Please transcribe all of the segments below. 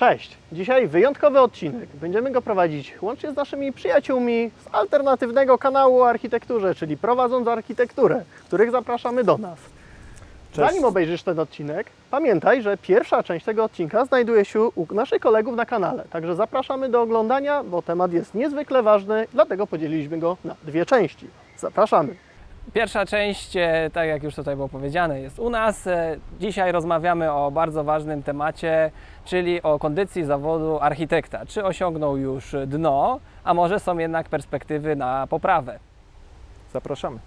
Cześć! Dzisiaj wyjątkowy odcinek. Będziemy go prowadzić łącznie z naszymi przyjaciółmi z alternatywnego kanału o architekturze, czyli Prowadząc Architekturę, których zapraszamy do nas. Zanim obejrzysz ten odcinek, pamiętaj, że pierwsza część tego odcinka znajduje się u naszych kolegów na kanale. Także zapraszamy do oglądania, bo temat jest niezwykle ważny, dlatego podzieliliśmy go na dwie części. Zapraszamy. Pierwsza część, e, tak jak już tutaj było powiedziane, jest u nas. E, Dzisiaj rozmawiamy o bardzo ważnym temacie, czyli o kondycji zawodu architekta. Czy osiągnął już dno, a może są jednak perspektywy na poprawę. Zapraszamy.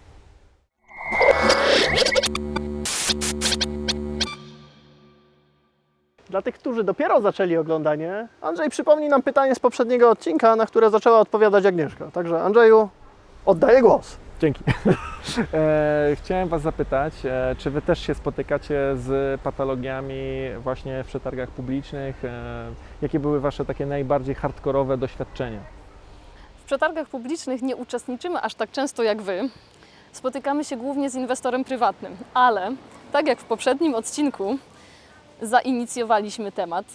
Dla tych, którzy dopiero zaczęli oglądanie, Andrzej przypomni nam pytanie z poprzedniego odcinka, na które zaczęła odpowiadać Agnieszka. Także Andrzeju, oddaję głos. Dzięki. e, chciałem Was zapytać, e, czy Wy też się spotykacie z patologiami właśnie w przetargach publicznych? E, jakie były Wasze takie najbardziej hardkorowe doświadczenia? W przetargach publicznych nie uczestniczymy aż tak często jak Wy. Spotykamy się głównie z inwestorem prywatnym, ale tak jak w poprzednim odcinku zainicjowaliśmy temat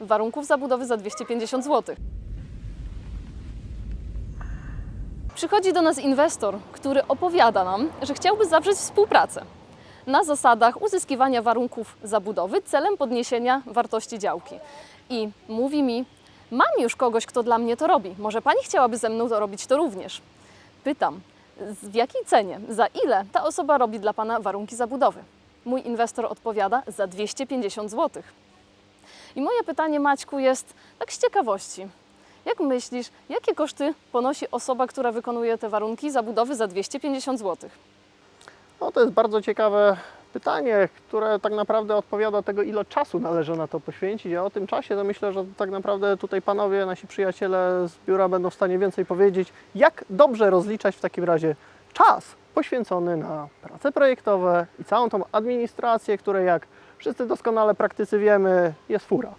warunków zabudowy za 250 zł. Przychodzi do nas inwestor, który opowiada nam, że chciałby zawrzeć współpracę na zasadach uzyskiwania warunków zabudowy celem podniesienia wartości działki. I mówi mi, Mam już kogoś, kto dla mnie to robi. Może pani chciałaby ze mną to robić to również? Pytam, w jakiej cenie, za ile ta osoba robi dla pana warunki zabudowy? Mój inwestor odpowiada za 250 zł. I moje pytanie, Maćku, jest tak z ciekawości. Jak myślisz, jakie koszty ponosi osoba, która wykonuje te warunki zabudowy za 250 zł? No to jest bardzo ciekawe pytanie, które tak naprawdę odpowiada tego, ile czasu należy na to poświęcić. A o tym czasie to myślę, że tak naprawdę tutaj panowie, nasi przyjaciele z biura będą w stanie więcej powiedzieć, jak dobrze rozliczać w takim razie czas poświęcony na prace projektowe i całą tą administrację, której jak wszyscy doskonale praktycy wiemy, jest fura.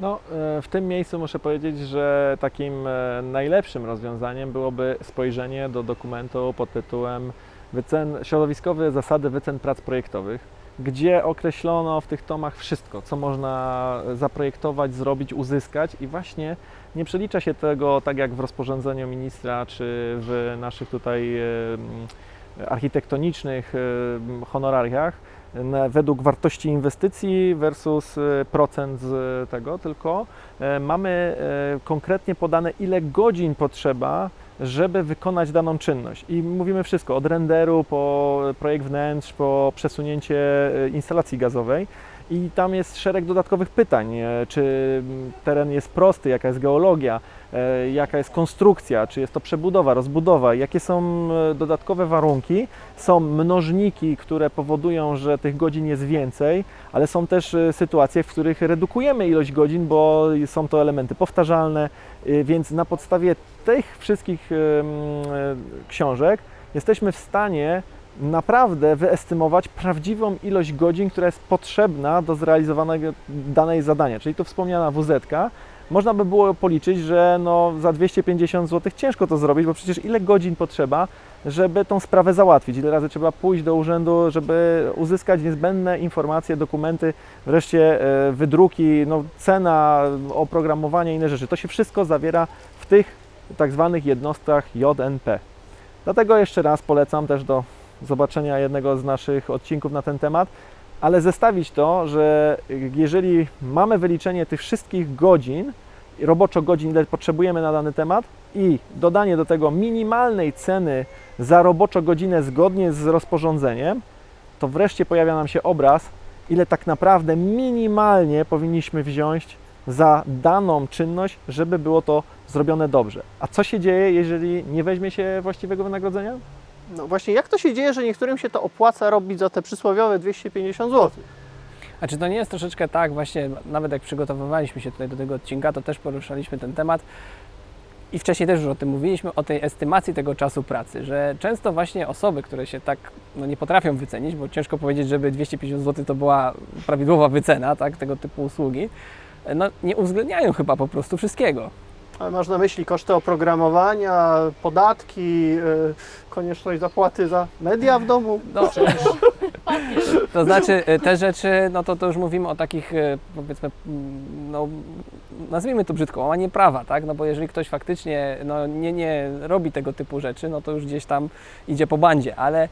No, e, w tym miejscu muszę powiedzieć, że takim e, najlepszym rozwiązaniem byłoby spojrzenie do dokumentu pod tytułem wycen, Środowiskowe zasady wycen prac projektowych, gdzie określono w tych tomach wszystko, co można zaprojektować, zrobić, uzyskać i właśnie nie przelicza się tego tak jak w rozporządzeniu ministra czy w naszych tutaj architektonicznych honorariach, według wartości inwestycji versus e, procent z tego, tylko e, mamy e, konkretnie podane, ile godzin potrzeba, żeby wykonać daną czynność. I mówimy wszystko, od renderu po projekt wnętrz, po przesunięcie e, instalacji gazowej. I tam jest szereg dodatkowych pytań, e, czy teren jest prosty, jaka jest geologia, e, jaka jest konstrukcja, czy jest to przebudowa, rozbudowa, jakie są e, dodatkowe warunki. Są mnożniki, które powodują, że tych godzin jest więcej, ale są też sytuacje, w których redukujemy ilość godzin, bo są to elementy powtarzalne, więc na podstawie tych wszystkich książek jesteśmy w stanie naprawdę wyestymować prawdziwą ilość godzin, która jest potrzebna do zrealizowanego danej zadania. Czyli to wspomniana WZ. Można by było policzyć, że no za 250 zł ciężko to zrobić, bo przecież ile godzin potrzeba, żeby tą sprawę załatwić, ile razy trzeba pójść do urzędu, żeby uzyskać niezbędne informacje, dokumenty, wreszcie e, wydruki, no, cena, oprogramowanie inne rzeczy. To się wszystko zawiera w tych tak zwanych jednostkach JNP. Dlatego jeszcze raz polecam też do zobaczenia jednego z naszych odcinków na ten temat, ale zestawić to, że jeżeli mamy wyliczenie tych wszystkich godzin, roboczo godzin, ile potrzebujemy na dany temat i dodanie do tego minimalnej ceny za roboczo godzinę zgodnie z rozporządzeniem, to wreszcie pojawia nam się obraz, ile tak naprawdę minimalnie powinniśmy wziąć za daną czynność, żeby było to zrobione dobrze. A co się dzieje, jeżeli nie weźmie się właściwego wynagrodzenia? No właśnie, jak to się dzieje, że niektórym się to opłaca robić za te przysłowiowe 250 zł? A czy to nie jest troszeczkę tak, właśnie nawet jak przygotowywaliśmy się tutaj do tego odcinka, to też poruszaliśmy ten temat i wcześniej też już o tym mówiliśmy, o tej estymacji tego czasu pracy, że często właśnie osoby, które się tak no, nie potrafią wycenić, bo ciężko powiedzieć, żeby 250 zł to była prawidłowa wycena tak, tego typu usługi, no, nie uwzględniają chyba po prostu wszystkiego. Ale masz na myśli koszty oprogramowania, podatki, yy, konieczność zapłaty za media w domu? No, To znaczy e, te rzeczy, no to, to już mówimy o takich e, powiedzmy, mm, no nazwijmy to brzydko, łamanie prawa, tak? No bo jeżeli ktoś faktycznie no, nie, nie robi tego typu rzeczy, no to już gdzieś tam idzie po bandzie, ale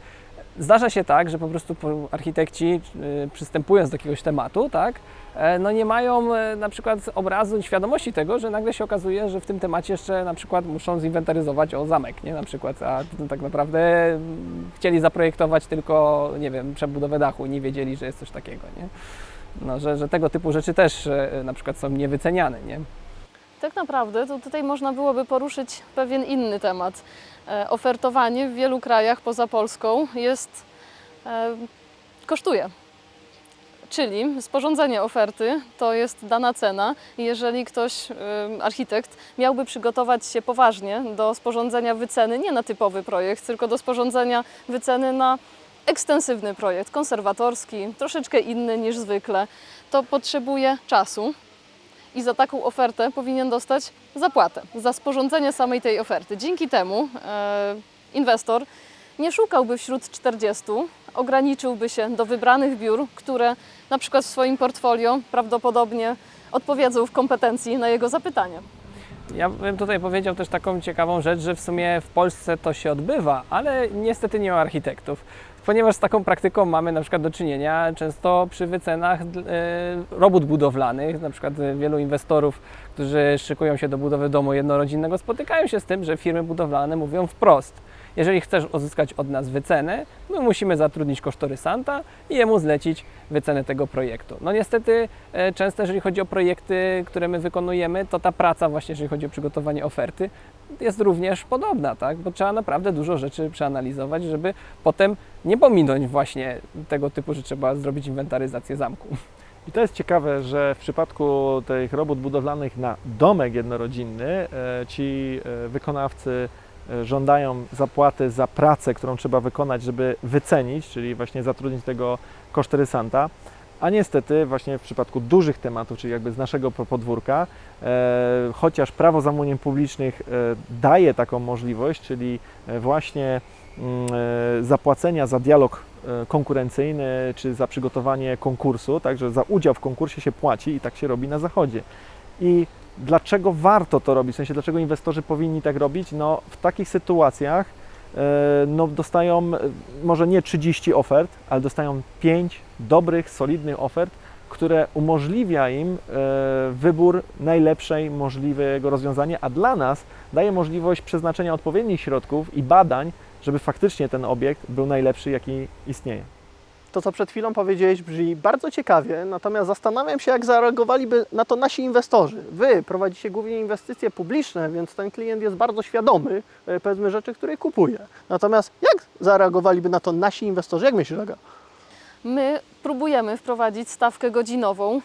zdarza się tak, że po prostu architekci y, przystępując do jakiegoś tematu, tak, e, no nie mają e, na przykład obrazu świadomości tego, że nagle się okazuje, że w tym temacie jeszcze na przykład muszą zinwentaryzować o zamek, nie, na przykład, a tak naprawdę mm, chcieli zaprojektować tylko, nie wiem, przebudowę dachu nie wiedzieli, że jest coś takiego, nie. No, że, że tego typu rzeczy też e, na przykład są niewyceniane, nie. Tak naprawdę to tutaj można byłoby poruszyć pewien inny temat. E, Ofertowanie w wielu krajach poza Polską jest e, kosztuje. Czyli sporządzenie oferty to jest dana cena. Jeżeli ktoś, e, architekt, miałby przygotować się poważnie do sporządzenia wyceny nie na typowy projekt, tylko do sporządzenia wyceny na ekstensywny projekt, konserwatorski, troszeczkę inny niż zwykle, to potrzebuje czasu, i za taką ofertę powinien dostać zapłatę za sporządzenie samej tej oferty. Dzięki temu e, inwestor nie szukałby wśród 40, ograniczyłby się do wybranych biur, które na przykład w swoim portfolio prawdopodobnie odpowiedzą w kompetencji na jego zapytanie. Ja bym tutaj powiedział też taką ciekawą rzecz, że w sumie w Polsce to się odbywa, ale niestety nie u architektów. Ponieważ z taką praktyką mamy na przykład do czynienia często przy wycenach e, robót budowlanych, na przykład e, wielu inwestorów, którzy szykują się do budowy domu jednorodzinnego, spotykają się z tym, że firmy budowlane mówią wprost, jeżeli chcesz uzyskać od nas wycenę, my musimy zatrudnić kosztorysanta i jemu zlecić wycenę tego projektu. No niestety e, często jeżeli chodzi o projekty, które my wykonujemy, to ta praca właśnie, jeżeli chodzi o przygotowanie oferty, jest również podobna, tak? Bo trzeba naprawdę dużo rzeczy przeanalizować, żeby potem nie pominąć właśnie tego typu, że trzeba zrobić inwentaryzację zamku. I to jest ciekawe, że w przypadku tych robót budowlanych na domek jednorodzinny e, ci e, wykonawcy żądają zapłaty za pracę, którą trzeba wykonać, żeby wycenić, czyli właśnie zatrudnić tego kosztorysanta. A niestety właśnie w przypadku dużych tematów, czyli jakby z naszego po- podwórka, e, chociaż prawo zamówień publicznych e, daje taką możliwość, czyli e, właśnie mm, e, zapłacenia za dialog e, konkurencyjny czy za przygotowanie konkursu, także za udział w konkursie się płaci i tak się robi na zachodzie. I dlaczego warto to robić? W sensie, dlaczego inwestorzy powinni tak robić? No, w takich sytuacjach e, no, dostają e, może nie 30 ofert, ale dostają 5 dobrych, solidnych ofert, które umożliwia im e, wybór najlepszej możliwego rozwiązania, a dla nas daje możliwość przeznaczenia odpowiednich środków i badań, żeby faktycznie ten obiekt był najlepszy, jaki istnieje. To, co przed chwilą powiedziałeś, brzmi bardzo ciekawie, natomiast zastanawiam się, jak zareagowaliby na to nasi inwestorzy. Wy prowadzicie głównie inwestycje publiczne, więc ten klient jest bardzo świadomy, e, powiedzmy, rzeczy, które kupuje. Natomiast jak zareagowaliby na to nasi inwestorzy? Jak myślisz, Aga? My próbujemy wprowadzić stawkę godzinową.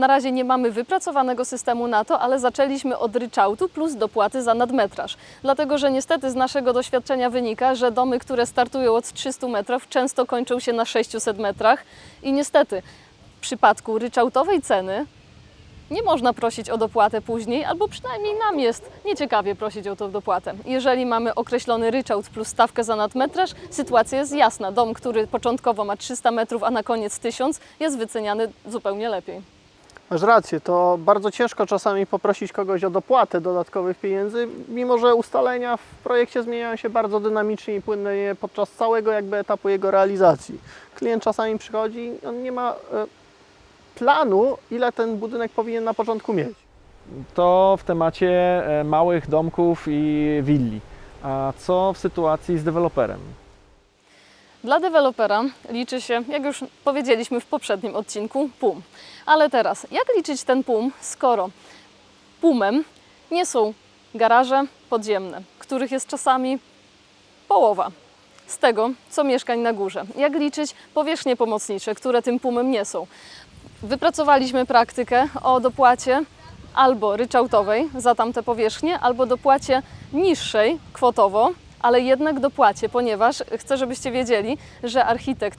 Na razie nie mamy wypracowanego systemu na to, ale zaczęliśmy od ryczałtu plus dopłaty za nadmetraż. Dlatego, że niestety z naszego doświadczenia wynika, że domy, które startują od 300 metrów, często kończą się na 600 metrach. I niestety w przypadku ryczałtowej ceny nie można prosić o dopłatę później, albo przynajmniej nam jest nieciekawie prosić o tą dopłatę. Jeżeli mamy określony ryczałt plus stawkę za nadmetraż, sytuacja jest jasna. Dom, który początkowo ma 300 metrów, a na koniec 1000, jest wyceniany zupełnie lepiej. Masz rację, to bardzo ciężko czasami poprosić kogoś o dopłatę dodatkowych pieniędzy, mimo że ustalenia w projekcie zmieniają się bardzo dynamicznie i płynnie podczas całego jakby etapu jego realizacji. Klient czasami przychodzi, on nie ma e, planu, ile ten budynek powinien na początku mieć. To w temacie e, małych domków i willi. A co w sytuacji z deweloperem? Dla dewelopera liczy się, jak już powiedzieliśmy w poprzednim odcinku, PUM. Ale teraz, jak liczyć ten PUM, skoro PUMem nie są garaże podziemne, których jest czasami połowa z tego, co mieszkań na górze? Jak liczyć powierzchnie pomocnicze, które tym PUMem nie są? Wypracowaliśmy praktykę o dopłacie albo ryczałtowej za tamte powierzchnie, albo dopłacie niższej kwotowo, ale jednak dopłacie, ponieważ chcę, żebyście wiedzieli, że architekt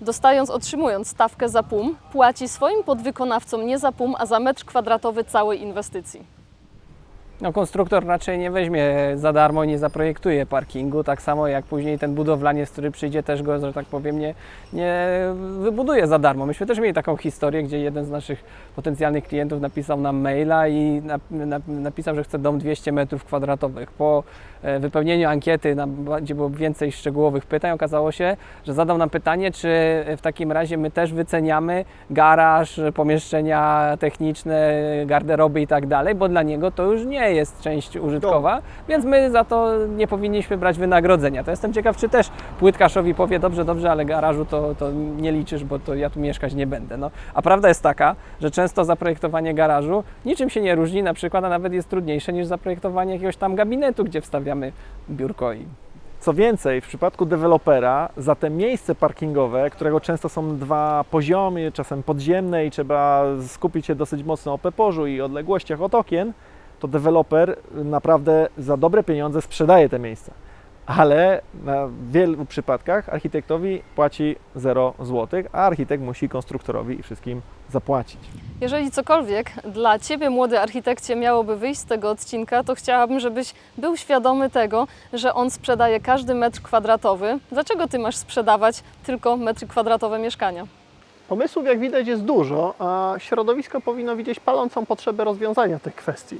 dostając, otrzymując stawkę za PUM, płaci swoim podwykonawcom nie za PUM, a za metr kwadratowy całej inwestycji. No, konstruktor raczej nie weźmie za darmo, nie zaprojektuje parkingu, tak samo jak później ten budowlaniec, który przyjdzie, też go, że tak powiem, nie, nie wybuduje za darmo. Myśmy też mieli taką historię, gdzie jeden z naszych potencjalnych klientów napisał nam maila i nap, nap, napisał, że chce dom 200 metrów kwadratowych. Po e, wypełnieniu ankiety, gdzie było więcej szczegółowych pytań, okazało się, że zadał nam pytanie, czy w takim razie my też wyceniamy garaż, pomieszczenia techniczne, garderoby i tak dalej, bo dla niego to już nie jest część użytkowa, więc my za to nie powinniśmy brać wynagrodzenia. To jestem ciekaw, czy też płytkarzowi powie, dobrze, dobrze, ale garażu to, to nie liczysz, bo to ja tu mieszkać nie będę. No, a prawda jest taka, że często zaprojektowanie garażu niczym się nie różni, na przykład, a nawet jest trudniejsze niż zaprojektowanie jakiegoś tam gabinetu, gdzie wstawiamy biurko i Co więcej, w przypadku dewelopera za te miejsce parkingowe, którego często są dwa poziomy, czasem podziemne i trzeba skupić się dosyć mocno o peporzu i odległościach od okien, to deweloper naprawdę za dobre pieniądze sprzedaje te miejsca. Ale na wielu przypadkach architektowi płaci 0 zł, a architekt musi konstruktorowi i wszystkim zapłacić. Jeżeli cokolwiek dla Ciebie, młody architekcie, miałoby wyjść z tego odcinka, to chciałabym, żebyś był świadomy tego, że on sprzedaje każdy metr kwadratowy. Dlaczego Ty masz sprzedawać tylko metry kwadratowe mieszkania? Pomysłów, jak widać, jest dużo, a środowisko powinno widzieć palącą potrzebę rozwiązania tych kwestii.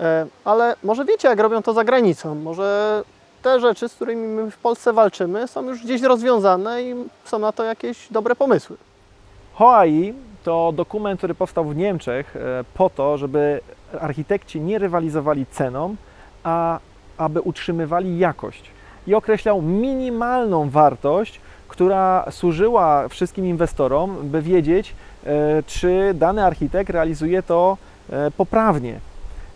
E, Ale może wiecie, jak robią to za granicą? Może te rzeczy, z którymi my w Polsce walczymy, są już gdzieś rozwiązane i są na to jakieś dobre pomysły. HOAI to dokument, który powstał w Niemczech e, po to, żeby architekci nie rywalizowali ceną, a aby utrzymywali jakość. I określał minimalną wartość, która służyła wszystkim inwestorom, by wiedzieć, e, czy dany architekt realizuje to poprawnie.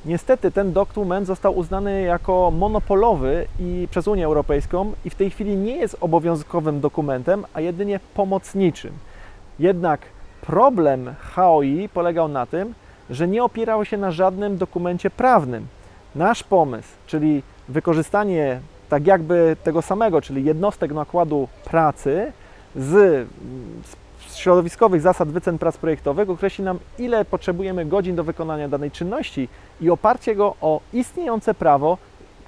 Niestety ten dokument został uznany jako monopolowy i przez Unię Europejską i w tej chwili nie jest obowiązkowym dokumentem, a jedynie pomocniczym. Jednak problem HOI polegał na tym, że nie opierał się na żadnym dokumencie prawnym. Nasz pomysł, czyli wykorzystanie tak jakby tego samego, czyli jednostek nakładu pracy z, z środowiskowych zasad wycen prac projektowych określi nam, ile potrzebujemy godzin do wykonania danej czynności i oparcie go o istniejące prawo,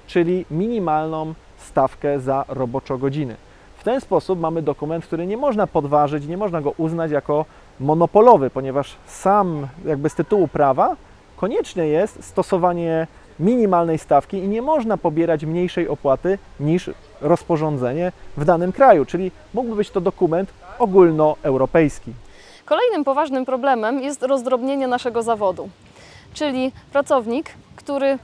czyli minimalną stawkę za roboczo-godziny. W ten sposób mamy dokument, który nie można podważyć, nie można go uznać jako monopolowy, ponieważ sam jakby z tytułu prawa konieczne jest stosowanie minimalnej stawki i nie można pobierać mniejszej opłaty niż rozporządzenie w danym kraju, czyli mógłby być to dokument ogólnoeuropejski. Kolejnym poważnym problemem jest rozdrobnienie naszego zawodu, czyli pracownik, który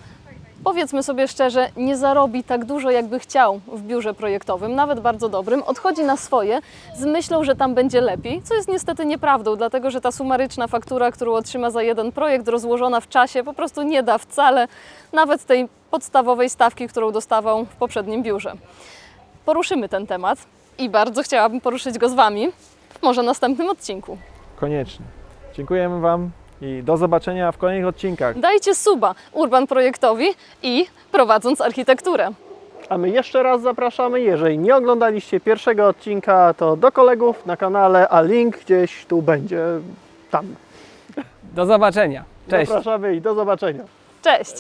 powiedzmy sobie szczerze, nie zarobi tak dużo, jakby chciał w biurze projektowym, nawet bardzo dobrym, odchodzi na swoje z myślą, że tam będzie lepiej, co jest niestety nieprawdą, dlatego że ta sumaryczna faktura, którą otrzyma za jeden projekt, rozłożona w czasie, po prostu nie da wcale nawet tej podstawowej stawki, którą dostawał w poprzednim biurze. Poruszymy ten temat i bardzo chciałabym poruszyć go z Wami w może następnym odcinku. Koniecznie. Dziękujemy Wam i do zobaczenia w kolejnych odcinkach. Dajcie suba Urban Projektowi i Prowadząc Architekturę. A my jeszcze raz zapraszamy, jeżeli nie oglądaliście pierwszego odcinka, to do kolegów na kanale, a link gdzieś tu będzie tam. Do zobaczenia. Cześć. Zapraszamy i do zobaczenia. Cześć!